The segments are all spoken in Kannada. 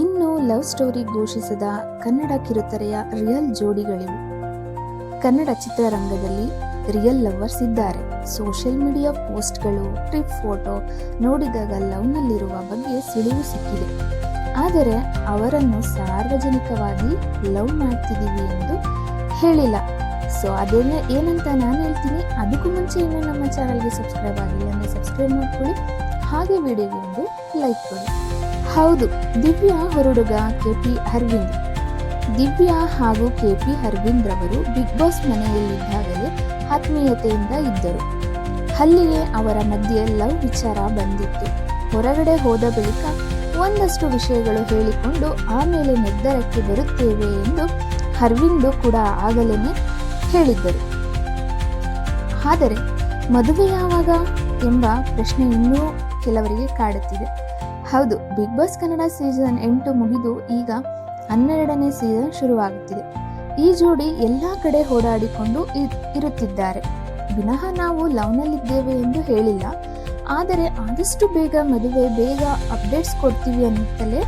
ಇನ್ನು ಲವ್ ಸ್ಟೋರಿ ಘೋಷಿಸದ ಕನ್ನಡ ಕಿರುತೆರೆಯ ರಿಯಲ್ ಜೋಡಿಗಳಿವೆ. ಕನ್ನಡ ಚಿತ್ರರಂಗದಲ್ಲಿ ರಿಯಲ್ ಲವರ್ಸ್ ಇದ್ದಾರೆ. ಸೋಷಿಯಲ್ ಮೀಡಿಯಾ ಪೋಸ್ಟ್ಗಳು, ಟ್ರಿಪ್ ಫೋಟೋ ನೋಡಿದಾಗ ಲವ್ನಲ್ಲಿರುವ ಬಗ್ಗೆ ಸುಳಿವು ಸಿಕ್ಕಿದೆ. ಆದರೆ ಅವರನ್ನು ಸಾರ್ವಜನಿಕವಾಗಿ ಲವ್ ಮಾಡ್ತಿದ್ದೀವಿ ಎಂದು ಹೇಳಿಲ್ಲ. ಸೊ, ಅದೇನ, ಏನಂತ ನಾನು ಹೇಳ್ತೀನಿ, ಅದಕ್ಕೂ ಮುಂಚೆ ಇನ್ನೂ ನಮ್ಮ ಚಾನಲ್ಗೆ ಸಬ್ಸ್ಕ್ರೈಬ್ ಆಗಿಲ್ಲ ಅಂದರೆ ಸಬ್ಸ್ಕ್ರೈಬ್ ಮಾಡ್ಕೊಳ್ಳಿ. ಹಾಗೆ ವಿಡಿಯೋಗೆ ಒಂದು ಲೈಕ್ ಕೊಡಿ. ಹೌದು, ದಿವ್ಯಾ ಹೊರಡುಗ ಕೆ ಪಿ ಅರವಿಂದ್. ದಿವ್ಯಾ ಹಾಗೂ ಕೆ ಪಿ ಅರವಿಂದ್ ರವರು ಬಿಗ್ ಬಾಸ್ ಮನೆಯಲ್ಲಿದ್ದಾಗಲೇ ಆತ್ಮೀಯತೆಯಿಂದ ಇದ್ದರು. ಅಲ್ಲಿಯೇ ಅವರ ಮಧ್ಯೆ ಲವ್ ವಿಚಾರ ಬಂದಿತ್ತು. ಹೊರಗಡೆ ಹೋದ ಬಳಿಕ ಒಂದಷ್ಟು ವಿಷಯಗಳು ಹೇಳಿಕೊಂಡು ಆಮೇಲೆ ನಿರ್ಧಾರಕ್ಕೆ ಬರುತ್ತೇವೆ ಎಂದು ಅರವಿಂದು ಕೂಡ ಆಗಲೇ ಹೇಳಿದ್ದರು. ಆದರೆ ಮದುವೆ ಯಾವಾಗ? ಎಂಬ ಪ್ರಶ್ನೆ ಇನ್ನೂ ಕೆಲವರಿಗೆ ಕಾಡುತ್ತಿದೆ. ಹೌದು ಬಿಗ್ ಬಾಸ್ ಕನ್ನಡ ಸೀಸನ್ ಎಂಟು ಮುಗಿದು ಈಗ ಹನ್ನೆರಡನೇ ಸೀಸನ್ ಶುರುವಾಗುತ್ತಿದೆ. ಈ ಜೋಡಿ ಎಲ್ಲ ಕಡೆ ಓಡಾಡಿಕೊಂಡು ಇರುತ್ತಿದ್ದಾರೆ. ವಿನಃ ನಾವು ಲವ್ನಲ್ಲಿದ್ದೇವೆ ಎಂದು ಹೇಳಿಲ್ಲ. ಆದರೆ ಆದಷ್ಟು ಬೇಗ ಮದುವೆ, ಬೇಗ ಅಪ್ಡೇಟ್ಸ್ ಕೊಡ್ತೀವಿ ಅನ್ನುತ್ತಲೇ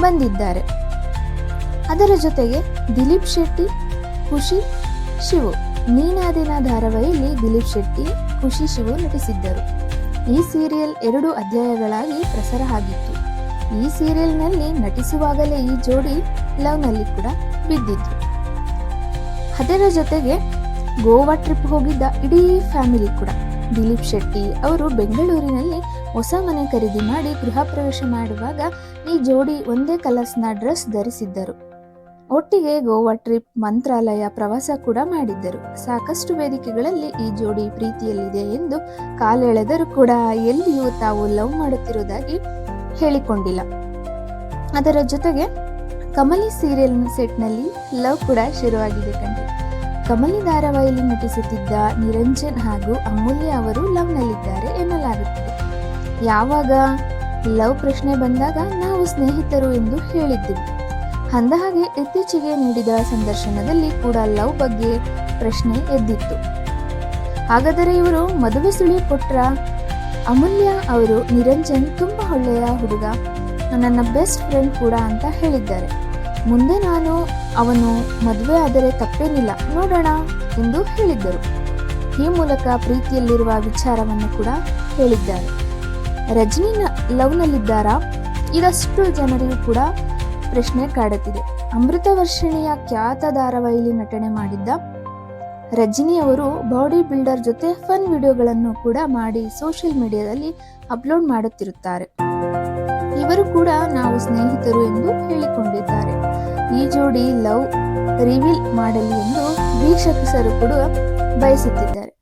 ಬಂದಿದ್ದಾರೆ. ಅದರ ಜೊತೆಗೆ ದಿಲೀಪ್ ಶೆಟ್ಟಿ, ಖುಷಿ ಶಿವು, ನೀನಾದಿನ ಧಾರಾವಾಹಿಯಲ್ಲಿ ದಿಲೀಪ್ ಶೆಟ್ಟಿ, ಖುಷಿ ಶಿವು ನಟಿಸಿದ್ದರು. ಈ ಸೀರಿಯಲ್ ಎರಡು ಅಧ್ಯಾಯಗಳಾಗಿ ಪ್ರಸಾರ ಆಗಿತ್ತು ಈ ಸೀರಿಯಲ್ನಲ್ಲಿ ನಟಿಸುವಾಗಲೇ ಈ ಜೋಡಿ ಲವ್ನಲ್ಲಿ ಕೂಡ ಬಿದ್ದಿತ್ತು. ಅದರ ಜೊತೆಗೆ ಗೋವಾ ಟ್ರಿಪ್ ಹೋಗಿದ್ದ ಇಡೀ ಫ್ಯಾಮಿಲಿ ಕೂಡ, ದಿಲೀಪ್ ಶೆಟ್ಟಿ ಅವರು ಬೆಂಗಳೂರಿನಲ್ಲಿ ಹೊಸ ಮನೆ ಖರೀದಿ ಮಾಡಿ ಗೃಹ ಪ್ರವೇಶ ಮಾಡುವಾಗ ಈ ಜೋಡಿ ಒಂದೇ ಕಲರ್ಸ್ನ ಡ್ರೆಸ್ ಧರಿಸಿದ್ದರು. ಒಟ್ಟಿಗೆ ಗೋವಾ ಟ್ರಿಪ್ ಮಂತ್ರಾಲಯ ಪ್ರವಾಸ ಕೂಡ ಮಾಡಿದ್ದರು. ಸಾಕಷ್ಟು ವೇದಿಕೆಗಳಲ್ಲಿ ಈ ಜೋಡಿ ಪ್ರೀತಿಯಲ್ಲಿದೆ ಎಂದು ಕಾಲೆಳೆದರೂ ಕೂಡ ಎಲ್ಲಿಯೂ ತಾವು ಲವ್ ಮಾಡುತ್ತಿರುವುದಾಗಿ ಹೇಳಿಕೊಂಡಿಲ್ಲ. ಅದರ ಜೊತೆಗೆ ಕಮಲಿ ಸೀರಿಯಲ್ ಸೆಟ್ನಲ್ಲಿ ಲವ್ ಕೂಡ ಶುರುವಾಗಿದೆ ಕಂಡು ಕಮಲಿ ಧಾರಾವಾಹಿಯಲ್ಲಿ ನಟಿಸುತ್ತಿದ್ದ ನಿರಂಜನ್ ಹಾಗೂ ಅಮೂಲ್ಯ ಅವರು ಲವ್ನಲ್ಲಿದ್ದಾರೆ ಎನ್ನಲಾಗುತ್ತದೆ. ಯಾವಾಗ ಲವ್ ಪ್ರಶ್ನೆ ಬಂದಾಗ ನಾವು ಸ್ನೇಹಿತರು ಎಂದು ಹೇಳಿದ್ದೆವು. ಅಂದಹಾಗೆ ಇತ್ತೀಚೆಗೆ ನೀಡಿದ ಸಂದರ್ಶನದಲ್ಲಿ ಕೂಡ ಲವ್ ಬಗ್ಗೆ ಪ್ರಶ್ನೆ ಎದ್ದಿತ್ತು. ಹಾಗಾದರೆ ಇವರು ಮದುವೆ ಸುಳಿ ಕೊಟ್ರ ಅಮೂಲ್ಯ ಅವರು ನಿರಂಜನ್ ತುಂಬಾ ಒಳ್ಳೆಯ ಹುಡುಗ ನನ್ನ ಬೆಸ್ಟ್ ಫ್ರೆಂಡ್ ಕೂಡ ಅಂತ ಹೇಳಿದ್ದಾರೆ. ಮುಂದೆ ನಾನು ಅವನು ಮದುವೆ ಆದರೆ ತಪ್ಪೇನಿಲ್ಲ, ನೋಡೋಣ ಎಂದು ಹೇಳಿದ್ದರು. ಈ ಮೂಲಕ ಪ್ರೀತಿಯಲ್ಲಿರುವ ವಿಚಾರವನ್ನು ಕೂಡ ಹೇಳಿದ್ದಾರೆ. ರಜನಿ ಲವ್ನಲ್ಲಿದ್ದಾರಾ? ಇದಷ್ಟು ಜನರಿಗೂ ಕೂಡ ಪ್ರಶ್ನೆ ಕಾಡುತ್ತಿದೆ. ಅಮೃತ ವರ್ಷಿಣಿಯ ಖ್ಯಾತ ಧಾರಾವಾಹಿಯಲ್ಲಿ ನಟನೆ ಮಾಡಿದ್ದ ರಜನಿ ಅವರು ಬಾಡಿ ಬಿಲ್ಡರ್ ಜೊತೆ ಫನ್ ವಿಡಿಯೋಗಳನ್ನು ಕೂಡ ಮಾಡಿ ಸೋಷಿಯಲ್ ಮೀಡಿಯಾದಲ್ಲಿ ಅಪ್ಲೋಡ್ ಮಾಡುತ್ತಿರುತ್ತಾರೆ. ಇವರು ಕೂಡ ನಾವು ಸ್ನೇಹಿತರು ಎಂದು ಹೇಳಿಕೊಂಡಿದ್ದಾರೆ. ಈ ಜೋಡಿ ಲವ್ ರಿವೀಲ್ ಮಾಡಲಿ ಎಂದು ವೀಕ್ಷಕರು ಕೂಡ ಬಯಸುತ್ತಿದ್ದಾರೆ.